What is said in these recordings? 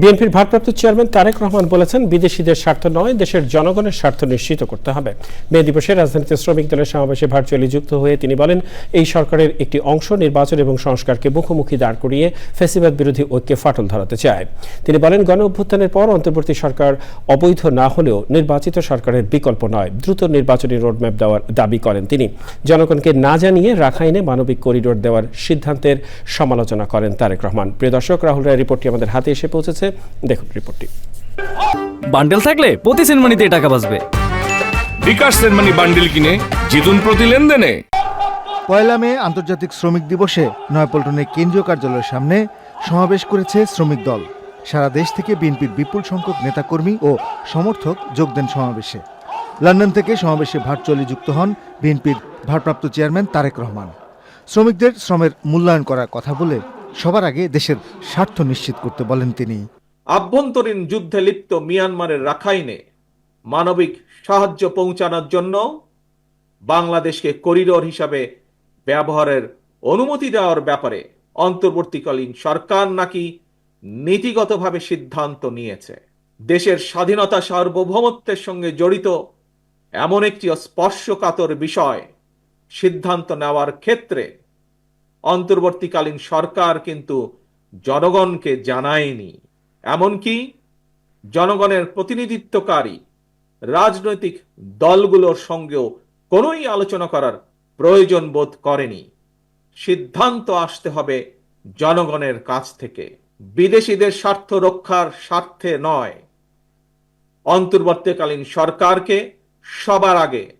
বিএনপির ভারপ্রাপ্ত চেয়ারম্যান তারেক রহমান বলেছেন, বিদেশিদের স্বার্থ নয়, দেশের জনগণের স্বার্থ নিশ্চিত করতে হবে। মে দিবসে রাজধানীতে শ্রমিক দলের সমাবেশে ভার্চুয়ালি যুক্ত হয়ে তিনি বলেন, এই সরকারের একটি অংশ নির্বাচন এবং সংস্কারকে মুখোমুখি দাঁড় করিয়ে ফেসিবাদ বিরোধী ঐক্যে ফাটল ধরাতে চায়। তিনি বলেন, গণ অভ্যুত্থানের পর অন্তর্বর্তী সরকার অবৈধ না হলেও নির্বাচিত সরকারের বিকল্প নয়, দ্রুত নির্বাচনী রোডম্যাপ দেওয়ার দাবি করেন তিনি। জনগণকে না জানিয়ে রাখাইনে মানবিক করিডোর দেওয়ার সিদ্ধান্তের সমালোচনা করেন তারেক রহমান। প্রিয় দর্শক, রাহুল রায় রিপোর্টটি আমাদের হাতে এসে পৌঁছেছে। দেখুন রিপোর্টটি। বান্ডেল থাকলে প্রতি সেনমানিতে টাকা বাঁচবে। বিকাশ সেনমানি বান্ডিল কিনে জিতুন প্রতি লেনদেনে। পয়লা মে আন্তর্জাতিক শ্রমিক দিবসে নয়াপল্টনে কেন্দ্রীয় কার্যালয়ের সামনে সমাবেশ করেছে শ্রমিক দল। সারা দেশ থেকে বিএনপির বিপুল সংখ্যক নেতাকর্মী ও সমর্থক যোগ দেন সমাবেশে। লন্ডন থেকে সমাবেশে ভার্চুয়ালি যুক্ত হন বিএনপির ভারপ্রাপ্ত চেয়ারম্যান তারেক রহমান। শ্রমিকদের শ্রমের মূল্যায়ন করার কথা বলে সবার আগে দেশের স্বার্থ নিশ্চিত করতে বলেন তিনি। আভ্যন্তরীণ যুদ্ধে লিপ্ত মিয়ানমারের রাখাইনে মানবিক সাহায্য পৌঁছানোর জন্য বাংলাদেশকে করিডোর হিসাবে ব্যবহারের অনুমতি দেওয়ার ব্যাপারে অন্তর্বর্তীকালীন সরকার নাকি নীতিগতভাবে সিদ্ধান্ত নিয়েছে। দেশের স্বাধীনতা সার্বভৌমত্বের সঙ্গে জড়িত এমন একটি স্পর্শকাতর বিষয় সিদ্ধান্ত নেওয়ার ক্ষেত্রে অন্তর্বর্তীকালীন সরকার কিন্তু জনগণকে জানায়নি। এমনকি জনগণের প্রতিনিধিত্বকারী রাজনৈতিক দলগুলোর সঙ্গেও কোনোই আলোচনা করার প্রয়োজন বোধ করেনি। সিদ্ধান্ত আসতে হবে জনগণের কাছ থেকে। বিদেশিদের স্বার্থ রক্ষার স্বার্থে নয়। অন্তর্বর্তীকালীন সরকারকে সবার আগে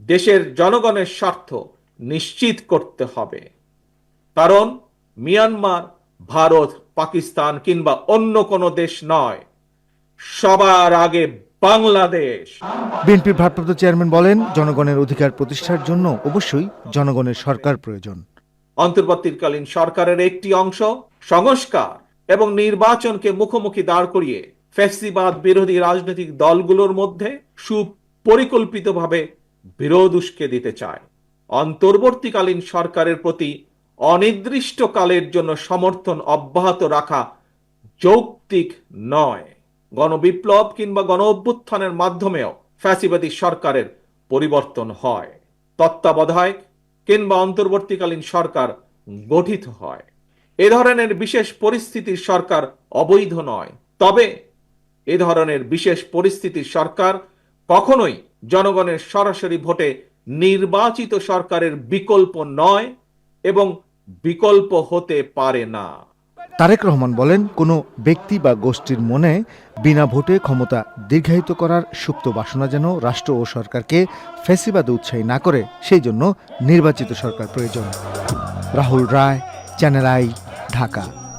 দেশের জনগণের স্বার্থ নিশ্চিত করতে হবে। কারণ মিয়ানমার ভারত পাকিস্তান কিংবা অন্য কোনো দেশ নয়। সবার আগে বাংলাদেশ। বিএনপির ভারপ্রাপ্ত চেয়ারম্যান বলেন জনগণের অধিকার প্রতিষ্ঠার জন্য অবশ্যই জনগণের সরকার প্রয়োজন। অন্তর্বর্তীকালীন সরকারের একটি অংশ সংস্কার এবং নির্বাচনকে মুখোমুখি দাঁড় করিয়ে ফ্যাসিবাদ বিরোধী রাজনৈতিক দলগুলোর মধ্যে সুপরিকল্পিতভাবে বিরোধ উস্কে দিতে চায়। অন্তর্বর্তীকালীন সরকারের প্রতি অনির্দিষ্টকালের জন্য সমর্থন অব্যাহত রাখা যৌক্তিক নয়। গণবিপ্লব কিংবা গণ অভ্যুত্থানের মাধ্যমেও ফ্যাসিবাদী সরকারের পরিবর্তন হয়। তত্ত্বাবধায়ক কিংবা অন্তর্বর্তীকালীন সরকার গঠিত হয়। এ ধরনের বিশেষ পরিস্থিতির সরকার অবৈধ নয়। তবে এ ধরনের বিশেষ পরিস্থিতির সরকার কখনোই জনগণের সরাসরি ভোটে নির্বাচিত সরকারের বিকল্প নয় এবং বিকল্প হতে পারে না। তারেক রহমান বলেন, কোনো ব্যক্তি বা গোষ্ঠীর মনে বিনা ভোটে ক্ষমতা দীর্ঘায়িত করার সুপ্ত বাসনা যেন রাষ্ট্র ও সরকারকে ফেসিবাদে উৎসাহী না করে, সেই জন্য নির্বাচিত সরকার প্রয়োজন। Rahul Roy, channel I, Dhaka.